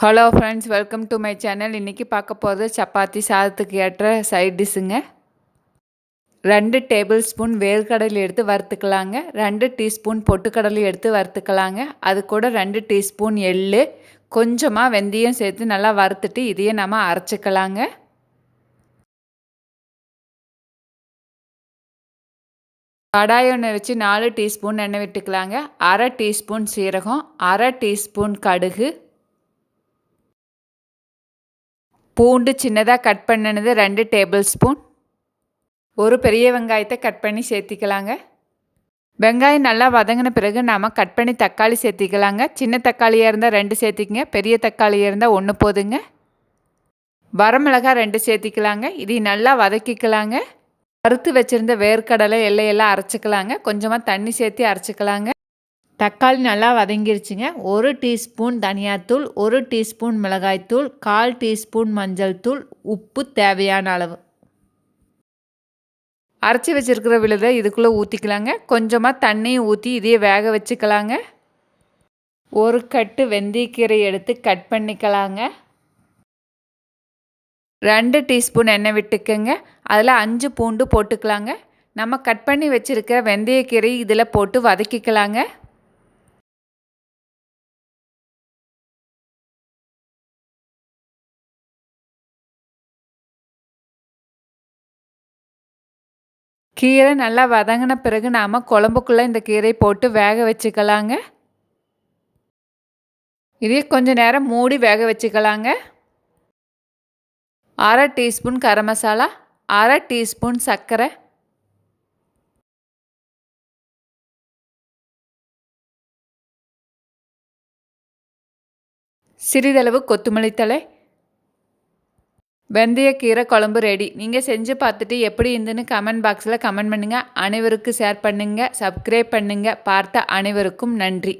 Hello friends welcome to my channel இன்றைக்கி பார்க்க போகிறது சப்பாத்தி சாதத்துக்கு ஏற்ற சைட் டிஷ்ஷுங்க ரெண்டு டேபிள் ஸ்பூன் வேர்க்கடலை எடுத்து வறுத்துக்கலாங்க. ரெண்டு டீஸ்பூன் பொட்டுக்கடலை எடுத்து வறுத்துக்கலாங்க. அது கூட ரெண்டு டீஸ்பூன் எள் கொஞ்சமாக வெந்தயம் சேர்த்து நல்லா வறுத்துட்டு இதையே நம்ம அரைச்சிக்கலாங்க. கடாய் எண்ணெய் வச்சு நாலு டீஸ்பூன் எண்ணெய் விட்டுக்கலாங்க. அரை டீஸ்பூன் சீரகம் அரை டீஸ்பூன் கடுகு பூண்டு சின்னதாக கட் பண்ணினது ரெண்டு டேபிள் ஸ்பூன். ஒரு பெரிய வெங்காயத்தை கட் பண்ணி சேர்த்திக்கலாங்க. வெங்காயம் நல்லா வதங்கின பிறகு நாம் கட் பண்ணி தக்காளி சேர்த்திக்கலாங்க. சின்ன தக்காளியாக இருந்தால் ரெண்டு சேர்த்திக்கங்க பெரிய தக்காளியாக இருந்தால் ஒன்று போதுங்க. வரமிளகாய் ரெண்டு சேர்த்திக்கலாங்க. இதை நல்லா வதக்கிக்கலாங்க. வறுத்து வச்சுருந்த வேர்க்கடலை எல்லையெல்லாம் அரைச்சிக்கலாங்க. கொஞ்சமாக தண்ணி சேர்த்து அரைச்சிக்கலாங்க. தக்காளி நல்லா வதங்கிருச்சுங்க. ஒரு டீஸ்பூன் தனியாத்தூள் ஒரு டீஸ்பூன் மிளகாய்த்தூள் கால் டீஸ்பூன் மஞ்சள் தூள் உப்பு தேவையான அளவு. அரைச்சி வச்சுருக்கிற விழுதை இதுக்குள்ளே ஊற்றிக்கலாங்க கொஞ்சமாக தண்ணியும் ஊற்றி இதையே வேக வச்சுக்கலாங்க. ஒரு கட்டு வெந்தயக்கீரை எடுத்து கட் பண்ணிக்கலாங்க. ரெண்டு டீஸ்பூன் எண்ணெய் விட்டுக்கோங்க. அதில் அஞ்சு பூண்டு போட்டுக்கலாங்க. நம்ம கட் பண்ணி வச்சுருக்க வெந்தயக்கீரை இதில் போட்டு வதக்கிக்கலாங்க. கீரை நல்லா வதங்கின பிறகு நாம் குழம்புக்குள்ளே இந்த கீரை போட்டு வேக வச்சுக்கலாங்க. இதே கொஞ்சம் நேரம் மூடி வேக வச்சுக்கலாங்க. அரை டீஸ்பூன் கரம் மசாலா அரை டீஸ்பூன் சர்க்கரை. சிறிதளவு கொத்துமல்லி தலை வெந்தயக்கீரை குழம்பு ரெடி நீங்கள் செஞ்சு பார்த்துட்டு எப்படி இருந்துன்னு கமெண்ட் பாக்ஸில் கமெண்ட் பண்ணுங்கள் அனைவருக்கும் ஷேர் பண்ணுங்கள் சப்ஸ்கிரைப் பண்ணுங்கள் பார்த்த அனைவருக்கும் நன்றி.